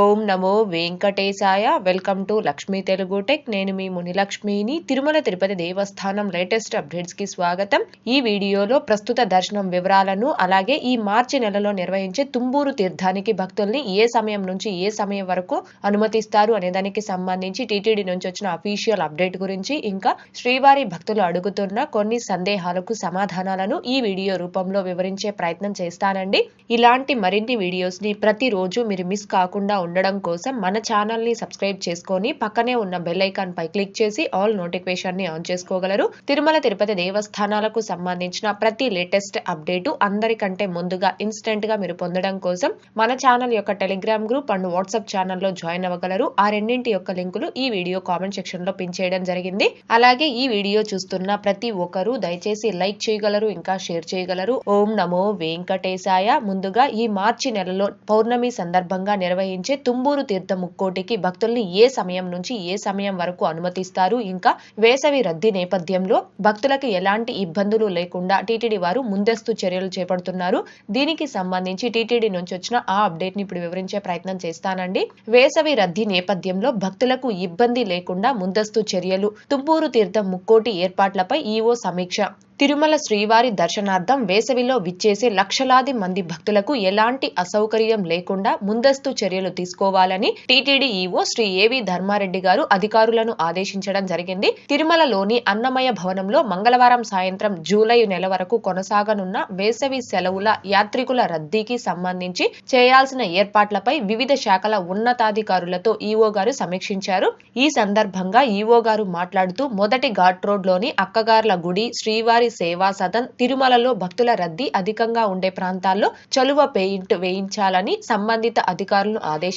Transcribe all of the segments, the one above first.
ఓం నమో వెంకటేశాయ. Welcome to Lakshmi Telugu tech. నేను మీ మునిలక్ష్మిని. తిరుమల తిరుపతి దేవస్థానం లేటెస్ట్ అప్డేట్స్కి స్వాగతం. ఈ వీడియోలో ప్రస్తుత దర్శనం వివరాలను అలాగే ఈ మార్చి నెలలో నిర్వహించే తుంబూరు తీర్థానికి భక్తుల్ని ఏ సమయం నుంచి ఏ సమయం వరకు అనుమతిస్తారు అనే దానికి సంబంధించి టీటీడీ నుంచి వచ్చిన అఫీషియల్ అప్డేట్ గురించి ఇంకా శ్రీవారి భక్తులు అడుగుతున్న కొన్ని సందేహాలకు సమాధానాలను ఈ వీడియో రూపంలో వివరించే ప్రయత్నం చేస్తానండి. ఇలాంటి మరిన్ని వీడియోస్ని ప్రతిరోజు మీరు మిస్ కాకుండా ఉండడం కోసం మన ఛానల్ని సబ్స్క్రైబ్ చేసుకొని పక్కనే ఉన్న బెల్ ఐకాన్ పై క్లిక్ చేసి ఆల్ నోటిఫికేషన్ని ఆన్ చేసుకోగలరు. తిరుమల తిరుపతి దేవస్థానాలకు సంబంధించిన ప్రతి లేటెస్ట్ అప్డేట్ అందరికంటే ముందుగా ఇన్స్టెంట్గా మీరు పొందడం కోసం మన ఛానల్ యొక్క టెలిగ్రామ్ గ్రూప్ అండ్ వాట్సాప్ ఛానల్లో జాయిన్ అవ్వగలరు. ఆ రెండింటి యొక్క లింకులు ఈ వీడియో కామెంట్ సెక్షన్లో పిన్ చేయడం జరిగింది. అలాగే ఈ వీడియో చూస్తున్న ప్రతి ఒక్కరూ దయచేసి లైక్ చేయగలరు ఇంకా షేర్ చేయగలరు. ఓం నమో వెంకటేశాయ. ముందుగా ఈ మార్చి నెలలో పౌర్ణమి సందర్భంగా నిర్వహించే తుంబూరు తీర్థ ముక్కోటికి భక్తుల్ని ఏ సమయం నుంచి ఏ సమయం వరకు అనుమతిస్తారు? ఇంకా వేసవి రద్దీ నేపథ్యంలో భక్తులకు ఎలాంటి ఇబ్బందులు లేకుండా టీటీడీ వారు ముందస్తు చర్యలు చేపడుతున్నారు. దీనికి సంబంధించి టీటీడీ నుంచి వచ్చిన ఆ అప్డేట్ని ఇప్పుడు వివరించే ప్రయత్నం చేస్తానండి. వేసవి రద్దీ నేపథ్యంలో భక్తులకు ఇబ్బంది లేకుండా ముందస్తు చర్యలు. తుంబూరు తీర్థం ముక్కోటి ఏర్పాట్లపై ఈవో సమీక్ష. తిరుమల శ్రీవారి దర్శనార్థం వేసవిలో విచ్చేసే లక్షలాది మంది భక్తులకు ఎలాంటి అసౌకర్యం లేకుండా ముందస్తు చర్యలు తీసుకోవాలని టీటీడీ ఈవో శ్రీ ఏవి ధర్మారెడ్డి గారు అధికారులను ఆదేశించడం జరిగింది. తిరుమలలోని అన్నమయ భవనంలో మంగళవారం సాయంత్రం జూలై నెల వరకు కొనసాగనున్న వేసవి సెలవుల యాత్రికుల రద్దీకి సంబంధించి చేయాల్సిన ఏర్పాట్లపై వివిధ శాఖల ఉన్నతాధికారులతో ఈవో గారు సమీక్షించారు. ఈ సందర్భంగా ఈవో గారు మాట్లాడుతూ మొదటి ఘాట్ రోడ్లోని అక్కగార్ల గుడి శ్రీవారి సేవా సదన్ తిరుమలలో భక్తుల రద్దీ అధికంగా ఉండే ప్రాంతాల్లో చలువ పెయింట్ వేయించాలని సంబంధిత అధికారులను ఆదేశించారు.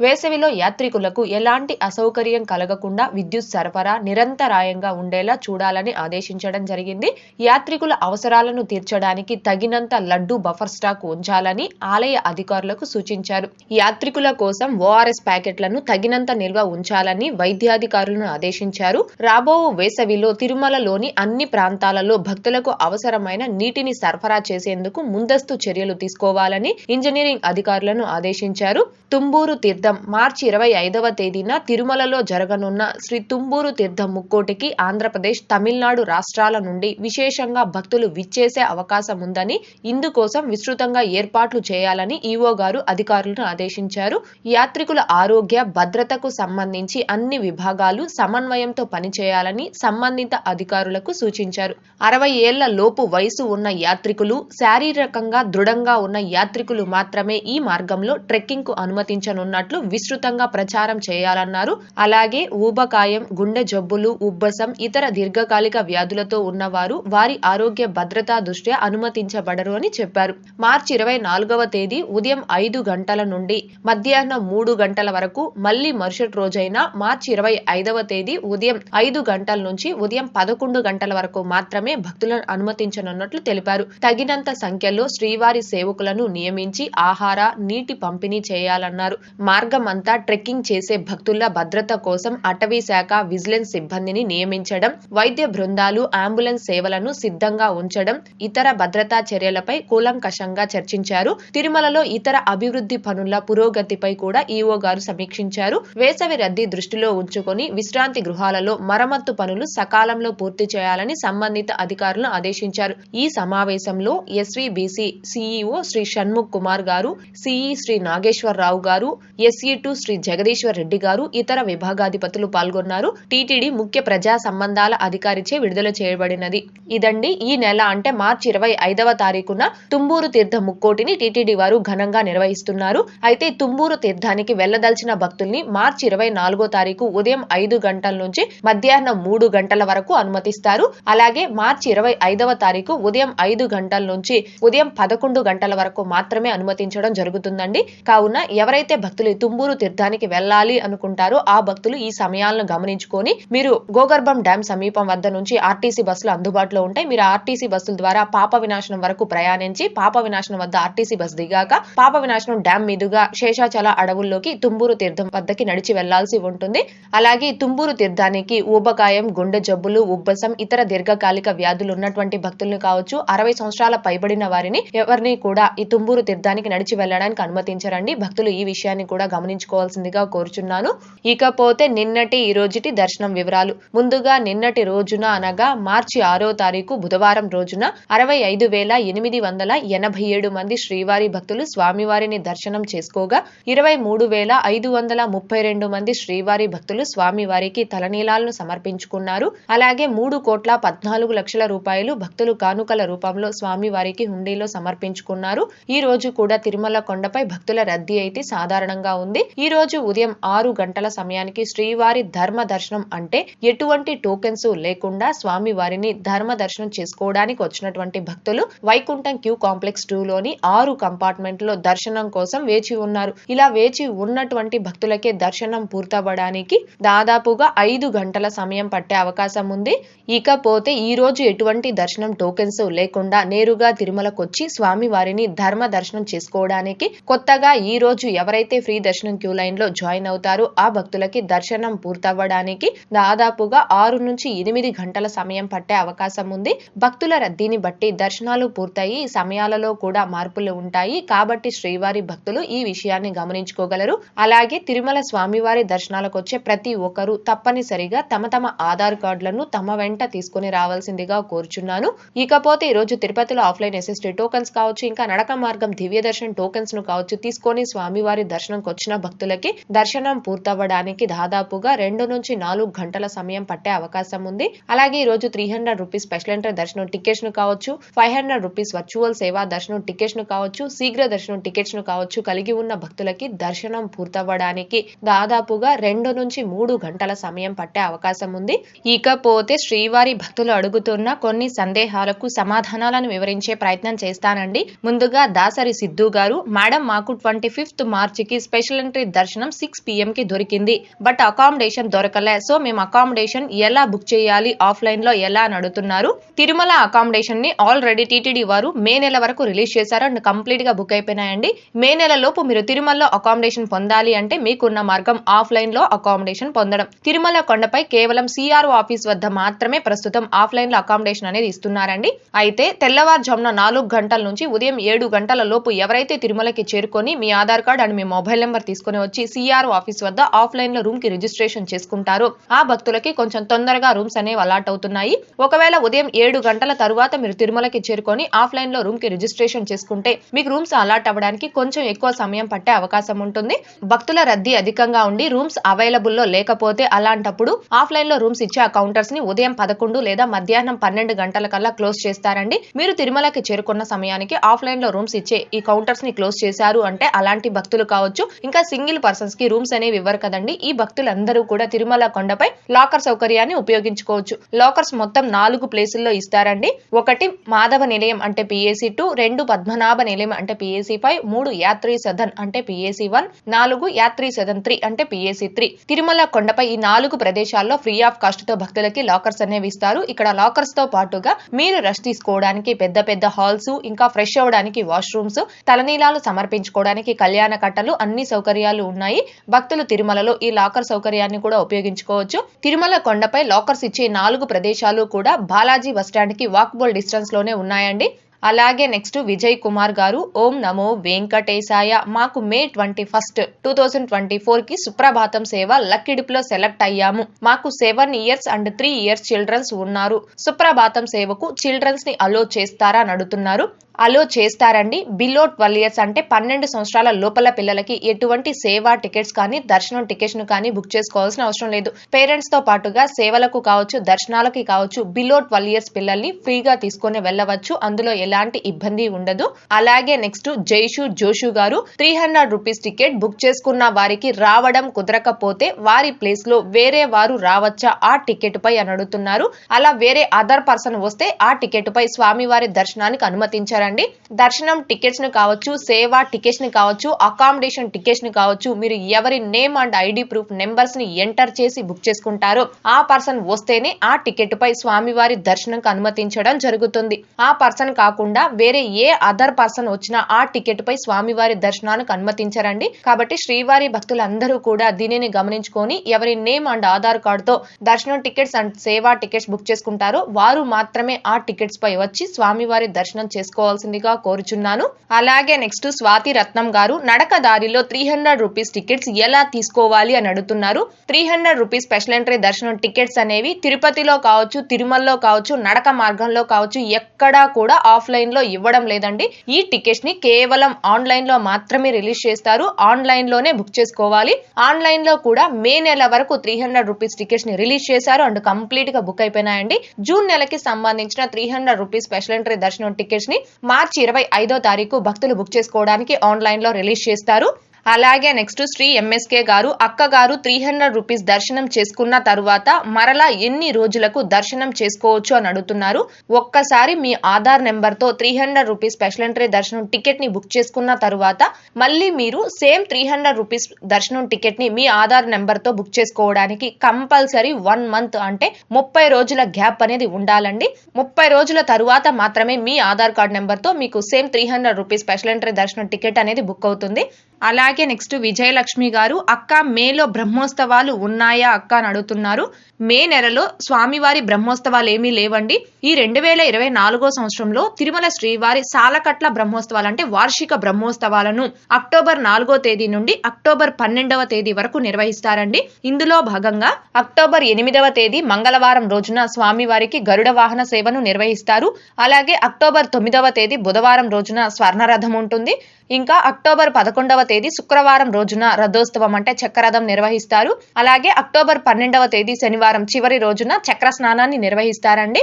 వేసవిలో యాత్రికులకు ఎలాంటి అసౌకర్యం కలగకుండా విద్యుత్ సరఫరా నిరంతరాయంగా ఉండేలా చూడాలని ఆదేశించడం జరిగింది. యాత్రికుల అవసరాలను తీర్చడానికి తగినంత లడ్డు బఫర్ స్టాక్ ఉంచాలని ఆలయ అధికారులకు సూచించారు. యాత్రికుల కోసం ఓఆర్ఎస్ ప్యాకెట్లను తగినంత నిల్వ ఉంచాలని వైద్యాధికారులను ఆదేశించారు. రాబో వేసవిలో తిరుమలలోని అన్ని ప్రాంతాలలో భక్తులకు అవసరమైన నీటిని సరఫరా చేసేందుకు ముందస్తు చర్యలు తీసుకోవాలని ఇంజనీరింగ్ అధికారులను ఆదేశించారు. తుంబూరు తీర్థం మార్చి ఇరవై ఐదవ తేదీన తిరుమలలో జరగనున్న శ్రీ తుంబూరు తీర్థం ముక్కోటికి ఆంధ్రప్రదేశ్ తమిళనాడు రాష్ట్రాల నుండి విశేషంగా భక్తులు విచ్చేసే అవకాశం ఉందని ఇందుకోసం విస్తృతంగా ఏర్పాట్లు చేయాలని ఈవో గారు అధికారులను ఆదేశించారు. యాత్రికుల ఆరోగ్య భద్రతకు సంబంధించి అన్ని విభాగాలు సమన్వయంతో పనిచేయాలని సంబంధిత అధికారులకు సూచించారు. అరవై ఏళ్ళ లోపు వయసు ఉన్న యాత్రికులు శారీరకంగా దృఢంగా ఉన్న యాత్రికులు మాత్రమే ఈ మార్గంలో ట్రెక్కింగ్కు అనుమతించనున్నట్లు విస్తృతంగా ప్రచారం చేయాలన్నారు. అలాగే ఊబకాయం గుండె జబ్బులు ఉబ్బసం ఇతర దీర్ఘకాలిక వ్యాధులతో ఉన్నవారు వారి ఆరోగ్య భద్రతా దృష్ట్యా అనుమతించబడరు అని చెప్పారు. మార్చి ఇరవై నాలుగవ తేదీ ఉదయం ఐదు గంటల నుండి మధ్యాహ్నం మూడు గంటల వరకు మళ్ళీ మరుసటి రోజైన మార్చి ఇరవై ఐదవ తేదీ ఉదయం ఐదు గంటల నుంచి ఉదయం పదకొండు గంటల వరకు మాత్రమే భక్తులను అనుమతించనున్నట్లు తెలిపారు. తగినంత సంఖ్యలో శ్రీవారి సేవకులను నియమించి ఆహార నీటి పంపిణీ చేయాలన్నారు మార్గం అంతా ట్రెక్కింగ్ చేసే భక్తుల భద్రత కోసం అటవీ శాఖ విజిలెన్స్ సిబ్బందిని నియమించడం వైద్య బృందాలు అంబులెన్స్ సేవలను సిద్ధంగా ఉంచడం ఇతర భద్రతా చర్యలపై కూలంకషంగా చర్చించారు. తిరుమలలో ఇతర అభివృద్ధి పనుల పురోగతిపై కూడా ఈవో గారు సమీక్షించారు. వేసవి రద్దీ దృష్టిలో ఉంచుకొని విశ్రాంతి గృహాలలో మరమ్మత్తు పనులు సకాలంలో పూర్తి చేయాలని సంబంధిత అధికారులను ఆదేశించారు. ఈ సమావేశంలో SVBC CEO Shri Shanmukh Kumar garu CE Shri Nageswararao రావు గారు ఎస్ఈటు శ్రీ జగదీశ్వర్ రెడ్డి గారు ఇతర విభాగాధిపతులు పాల్గొన్నారు. టీటీడీ ముఖ్య ప్రజా సంబంధాల అధికారిచే విడుదల చేయబడినది. ఇదండి ఈ నెల అంటే మార్చి ఇరవై ఐదవ తారీఖున తుంబూరు తీర్థ ముక్కోటిని టీటీడీ వారు ఘనంగా నిర్వహిస్తున్నారు. అయితే తుంబూరు తీర్థానికి వెళ్ళదలిచిన భక్తుల్ని మార్చి ఇరవై నాలుగో తారీఖు ఉదయం ఐదు గంటల నుంచి మధ్యాహ్నం మూడు గంటల వరకు అనుమతిస్తారు. అలాగే మార్చి ఇరవై ఐదవ తారీఖు ఉదయం ఐదు గంటల నుంచి ఉదయం పదకొండు గంటల వరకు మాత్రమే అనుమతించడం జరుగుతుందండి. కావున ఎవరైతే భక్తులు తుమ్మూరు తుంబూరు తీర్థానికి వెళ్ళాలి అనుకుంటారో ఆ భక్తులు ఈ సమయాలను గమనించుకొని మీరు గోగర్భం డ్యాం సమీపం వద్ద నుంచి ఆర్టీసీ బస్సులు అందుబాటులో ఉంటాయి. మీరు ఆర్టీసీ బస్సుల ద్వారా పాప వినాశనం వరకు ప్రయాణించి పాప వినాశనం వద్ద ఆర్టీసీ బస్ దిగాక పాప వినాశనం డ్యాం మీదుగా శేషాచల అడవుల్లోకి తుంబూరు తీర్థం వద్దకి నడిచి వెళ్ళాల్సి ఉంటుంది. అలాగే తుంబూరు తీర్థానికి ఊబకాయం గుండె జబ్బులు ఉబ్బసం ఇతర దీర్ఘకాలిక వ్యాధులు ఉన్నటువంటి భక్తులను కావచ్చు అరవై సంవత్సరాల పైబడిన వారిని ఎవరిని కూడా ఈ తుంబూరు తీర్థానికి నడిచి వెళ్ళడానికి అనుమతించరండి. భక్తులు ఈ విషయాన్ని కూడా గమనించుకోవాల్సిందిగా కోరుచున్నాను. ఇకపోతే నిన్నటి ఈ రోజుటి దర్శనం వివరాలు. ముందుగా నిన్నటి రోజున అనగా మార్చి ఆరో తారీఖు బుధవారం రోజున అరవై ఐదు వేల ఎనిమిది వందల ఎనభై ఏడు మంది శ్రీవారి భక్తులు స్వామివారిని దర్శనం చేసుకోగా ఇరవై మూడు వేల ఐదు వందల ముప్పై రెండు మంది శ్రీవారి భక్తులు స్వామివారికి తలనీలాలను సమర్పించుకున్నారు. అలాగే మూడు కోట్ల పద్నాలుగు లక్షల రూపాయలు భక్తులు కానుకల రూపంలో స్వామివారికి హుండీలో సమర్పించుకున్నారు. ఈ రోజు కూడా తిరుమల కొండపై భక్తుల రద్దీ అయితే సాధారణంగా ఉంది. ఈ రోజు ఉదయం ఆరు గంటల సమయానికి శ్రీవారి ధర్మ దర్శనం అంటే ఎటువంటి టోకెన్స్ లేకుండా స్వామి వారిని ధర్మ దర్శనం చేసుకోవడానికి వచ్చినటువంటి భక్తులు వైకుంఠం క్యూ కాంప్లెక్స్ టూ లోని ఆరు కంపార్ట్మెంట్లో దర్శనం కోసం వేచి ఉన్నారు. ఇలా వేచి ఉన్నటువంటి భక్తులకే దర్శనం పూర్తవ్వడానికి దాదాపుగా ఐదు గంటల సమయం పట్టే అవకాశం ఉంది. ఇకపోతే ఈ రోజు ఎటువంటి దర్శనం టోకెన్స్ లేకుండా నేరుగా తిరుమలకొచ్చి స్వామి వారిని ధర్మ దర్శనం చేసుకోవడానికి కొత్తగా ఈ రోజు ఎవరైతే ఫ్రీ దర్శనం క్యూ లైన్లో జాయిన్ అవుతారో ఆ భక్తులకి దర్శనం పూర్తవ్వడానికి దాదాపుగా ఆరు నుంచి ఎనిమిది గంటల సమయం పట్టే అవకాశం ఉంది. భక్తుల రద్దీని బట్టి దర్శనాలు పూర్తయి సమయాలలో కూడా మార్పులు ఉంటాయి. కాబట్టి శ్రీవారి భక్తులు ఈ విషయాన్ని గమనించుకోగలరు. అలాగే తిరుమల స్వామివారి దర్శనాలకు వచ్చే ప్రతి ఒక్కరూ తప్పనిసరిగా తమ తమ ఆధార్ కార్డులను తమ వెంట తీసుకుని రావాల్సిందిగా కోరుచున్నాను. ఇకపోతే ఈ రోజు తిరుపతిలో ఆఫ్లైన్ ఎస్ఎస్టీ టోకెన్స్ కావచ్చు ఇంకా నడక మార్గం దివ్య దర్శనం టోకెన్స్ను కావచ్చు తీసుకొని స్వామి స్వామివారి దర్శనంకి వచ్చిన భక్తులకి దర్శనం పూర్తవ్వడానికి దాదాపుగా రెండు నుంచి నాలుగు గంటల సమయం పట్టే అవకాశం ఉంది. అలాగే ఈ రోజు three hundred rupees special entry దర్శనం టికెట్స్ను కావచ్చు ఫైవ్ హండ్రెడ్ రూపీస్ వర్చువల్ సేవా దర్శనం టికెట్స్ను కావచ్చు శీఘ్ర దర్శనం టికెట్స్ను కావచ్చు కలిగి ఉన్న భక్తులకి దర్శనం పూర్తవ్వడానికి దాదాపుగా రెండు నుంచి మూడు గంటల సమయం పట్టే అవకాశం ఉంది. ఇకపోతే శ్రీవారి భక్తులు అడుగుతున్న కొన్ని సందేహాలకు సమాధానాలను వివరించే ప్రయత్నం చేస్తానండి. ముందుగా దాసరి సిద్ధు గారు మేడం మాకు ట్వంటీ ఫిఫ్త్ మార్చికి స్పెషల్ ఎంట్రీ దర్శనం సిక్స్ పిఎం కి దొరికింది. బట్ అకామిడేషన్ దొరకలే. సో మేము అకామిడేషన్ ఎలా బుక్ చేయాలి? ఆఫ్లైన్లో ఎలా అని అడుగుతున్నారు. తిరుమల అకామిడేషన్ని ఆల్రెడీ టీటీడీ వారు మే నెల వరకు రిలీజ్ చేశారు అండ్ కంప్లీట్గా బుక్ అయిపోయినాయండి. మే నెల లోపు మీరు తిరుమలలో అకామిడేషన్ పొందాలి అంటే మీకున్న మార్గం ఆఫ్లైన్లో అకామిడేషన్ పొందడం. తిరుమల కొండపై కేవలం సిఆర్ఓ ఆఫీస్ వద్ద మాత్రమే ప్రస్తుతం ఆఫ్లైన్లో అకామిడేషన్ అనేది ఇస్తున్నారండి. అయితే తెల్లవారుజామున నాలుగు గంటల నుంచి ఉదయం ఏడు గంటల లోపు ఎవరైతే తిరుమలకి చేరుకొని మీ ఆధార్ కార్డ్ అండ్ మీ మొబైల్ నెంబర్ తీసుకుని వచ్చి సిఆర్ఓ ఆఫీస్ వద్ద ఆఫ్లైన్లో రూమ్కి రిజిస్ట్రేషన్ చేసుకుంటారు. ఆ భక్తులకి కొంచెం తొందరగా రూమ్స్ అనేవి అలాట్ అవుతున్నాయి. ఒకవేళ ఉదయం ఏడు గంటల తరువాత మీరు తిరుమలకి చేరుకొని ఆఫ్లైన్లో రూమ్కి రిజిస్ట్రేషన్ చేసుకుంటే మీకు రూమ్స్ అలాట్ అవ్వడానికి కొంచెం ఎక్కువ సమయం పట్టే అవకాశం ఉంటుంది. భక్తుల రద్దీ అధికంగా ఉండి రూమ్స్ అవైలబుల్లో లేకపోతే అలాంటప్పుడు ఆఫ్లైన్లో రూమ్స్ ఇచ్చే ఆ కౌంటర్స్ని ఉదయం పదకొండు లేదా మధ్యాహ్నం పన్నెండు గంటల కల్లా క్లోజ్ చేస్తారండి. మీరు తిరుమలకి చేరుకున్న సమయానికి ఆఫ్లైన్లో రూమ్స్ ఇచ్చే ఈ కౌంటర్స్ని క్లోజ్ చేశారు అంటే అలాంటి భక్తులు కావచ్చు. ఇంకా సింగిల్ పర్సన్స్కి రూమ్స్ అనేవి ఇవ్వరు కదండి. ఈ భక్తులందరూ కూడా తిరుమల కొండపై లాకర్ సౌకర్యాన్ని ఉపయోగించుకోవచ్చు. లాకర్స్ మొత్తం నాలుగు ప్లేసుల్లో ఇస్తారండి. ఒకటి మాధవ నిలయం అంటే పిఏసీ టూ రెండు పద్మనాభ నిలయం అంటే పిఏసీ ఫైవ్ మూడు యాత్రి సదన్ అంటే పిఏసీ వన్ నాలుగు యాత్రి సదన్ త్రీ అంటే పిఏసీ త్రీ. తిరుమల కొండపై ఈ నాలుగు ప్రదేశాల్లో ఫ్రీ ఆఫ్ కాస్ట్తో భక్తులకి లాకర్స్ అనేవి ఇస్తారు. ఇక్కడ లాకర్స్తో పాటుగా మీరు రష్ తీసుకోవడానికి పెద్ద పెద్ద హాల్స్ ఇంకా ఫ్రెష్ అవ్వడానికి వాష్రూమ్స్ తలనీలాలు సమర్పించుకోవడానికి కళ్యాణ కట్టలు అన్ని సౌకర్యాలు ఉన్నాయి. భక్తులు తిరుమలలో ఈ లాకర్ సౌకర్యాన్ని కూడా ఉపయోగించుకోవచ్చు. తిరుమల కొండపై లాకర్స్ ఇచ్చే నాలుగు ప్రదేశాలు కూడా బాలాజీ బస్టాండ్కి వాకబుల్ డిస్టెన్స్లోనే ఉన్నాయండి. అలాగే నెక్స్ట్ విజయ్ కుమార్ గారు ఓం నమో వెంకటేశాయ మాకు May twenty first two thousand twenty ఫోర్కి సుప్రభాతం సేవ లక్కిడిపులో సెలెక్ట్ అయ్యాము. మాకు seven years and three years childrens ఉన్నారు. సుప్రభాతం సేవకు చిల్డ్రన్స్ని అలో చేస్తారా అని అడుగుతున్నారు. అలో చేస్తారండి. బిలో ట్వెల్వ్ ఇయర్స్ అంటే పన్నెండు సంవత్సరాల లోపల పిల్లలకి ఎటువంటి సేవా టికెట్స్ కానీ దర్శనం టికెట్స్ను కానీ బుక్ చేసుకోవాల్సిన అవసరం లేదు. పేరెంట్స్తో పాటుగా సేవలకు కావచ్చు దర్శనాలకి కావచ్చు బిలో ట్వెల్వ్ ఇయర్స్ పిల్లల్ని ఫ్రీగా తీసుకొని వెళ్ళవచ్చు. అందులో ఎలాంటి ఇబ్బంది ఉండదు. అలాగే నెక్స్ట్ జైషు జోషు గారు three hundred rupees ticket book చేసుకున్న వారికి రావడం కుదరకపోతే వారి ప్లేస్లో వేరే వారు రావచ్చా? ఆ టికెట్ పై అని అడుగుతున్నారు. అలా వేరే అదర్ పర్సన్ వస్తే ఆ టికెట్ పై స్వామివారి దర్శనానికి అనుమతించారండి. దర్శనం టికెట్స్ను కావచ్చు సేవా టికెట్స్ని కావచ్చు అకామిడేషన్ టికెట్స్ని కావచ్చు మీరు ఎవరి నేమ్ అండ్ ఐడి ప్రూఫ్ నెంబర్స్ని ఎంటర్ చేసి బుక్ చేసుకుంటారో ఆ పర్సన్ వస్తేనే ఆ టికెట్ పై స్వామివారి దర్శనంకి అనుమతించడం జరుగుతుంది. ఆ పర్సన్ కాకుండా కాకుండా వేరే ఏ అదర్ పర్సన్ వచ్చినా ఆ టికెట్ పై స్వామివారి దర్శనానికి అనుమతించరండి. కాబట్టి శ్రీవారి భక్తులందరూ కూడా దీనిని గమనించుకొని ఎవరి నేమ్ అండ్ ఆధార్ కార్డుతో దర్శనం టికెట్స్ అండ్ సేవా టికెట్స్ బుక్ చేసుకుంటారో వారు మాత్రమే ఆ టికెట్స్ పై వచ్చి స్వామివారి దర్శనం చేసుకోవాల్సిందిగా కోరుచున్నాను. అలాగే నెక్స్ట్ స్వాతి రత్నం గారు నడక దారిలో త్రీ హండ్రెడ్ రూపీస్ టికెట్స్ ఎలా తీసుకోవాలి అని అడుగుతున్నారు. Three hundred rupees special entry దర్శనం టికెట్స్ అనేవి తిరుపతిలో కావచ్చు తిరుమలలో కావచ్చు నడక మార్గంలో కావచ్చు ఎక్కడా కూడా ఆఫ్ ఆఫ్లైన్లో ఇవ్వడం లేదండి. ఈ టికెట్స్ని కేవలం ఆన్లైన్లో మాత్రమే రిలీజ్ చేస్తారు. ఆన్లైన్లోనే బుక్ చేసుకోవాలి. ఆన్లైన్లో కూడా మే నెల వరకు త్రీ హండ్రెడ్ రూపీస్ టికెట్స్ని రిలీజ్ చేశారు అండ్ కంప్లీట్గా బుక్ అయిపోయినాయండి. జూన్ నెలకి సంబంధించిన three hundred rupees special entry దర్శనం టికెట్స్ని మార్చి ఇరవై ఐదో తారీఖు భక్తులు బుక్ చేసుకోవడానికి ఆన్లైన్లో రిలీజ్ చేస్తారు. అలాగే నెక్స్ట్ శ్రీ ఎంఎస్కే గారు అక్క గారు త్రీ హండ్రెడ్ రూపీస్ దర్శనం చేసుకున్న తరువాత మరలా ఎన్ని రోజులకు దర్శనం చేసుకోవచ్చు అని అడుగుతున్నారు. ఒక్కసారి మీ ఆధార్ నెంబర్తో three hundred rupees special entry దర్శనం టికెట్ని బుక్ చేసుకున్న తరువాత మళ్ళీ మీరు సేమ్ త్రీ హండ్రెడ్ రూపీస్ దర్శనం టికెట్ని మీ ఆధార్ నెంబర్తో బుక్ చేసుకోవడానికి కంపల్సరీ వన్ మంత్ అంటే ముప్పై రోజుల గ్యాప్ అనేది ఉండాలండి. ముప్పై రోజుల తరువాత మాత్రమే మీ ఆధార్ కార్డ్ నెంబర్తో మీకు same three hundred rupees special entry దర్శనం టికెట్ అనేది బుక్ అవుతుంది. అలాగే నెక్స్ట్ విజయలక్ష్మి గారు అక్క మేలో బ్రహ్మోత్సవాలు ఉన్నాయా అక్క? అని అడుగుతున్నారు. మే నెలలో స్వామివారి బ్రహ్మోత్సవాలు ఏమీ లేవండి. ఈ రెండు వేల ఇరవై నాలుగో సంవత్సరంలో తిరుమల శ్రీవారి సాలకట్ల బ్రహ్మోత్సవాలు అంటే వార్షిక బ్రహ్మోత్సవాలను అక్టోబర్ నాలుగో తేదీ నుండి అక్టోబర్ పన్నెండవ తేదీ వరకు నిర్వహిస్తారండి. ఇందులో భాగంగా అక్టోబర్ ఎనిమిదవ తేదీ మంగళవారం రోజున స్వామివారికి గరుడ వాహన సేవను నిర్వహిస్తారు. అలాగే అక్టోబర్ తొమ్మిదవ తేదీ బుధవారం రోజున స్వర్ణరథం ఉంటుంది. ఇంకా అక్టోబర్ పదకొండవ తేదీ శుక్రవారం రోజున రథోత్సవం అంటే చక్రరథం నిర్వహిస్తారు. అలాగే అక్టోబర్ పన్నెండవ తేదీ శనివారం చివరి రోజున చక్ర స్నానాన్ని నిర్వహిస్తారండి.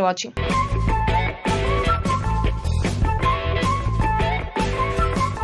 for watching.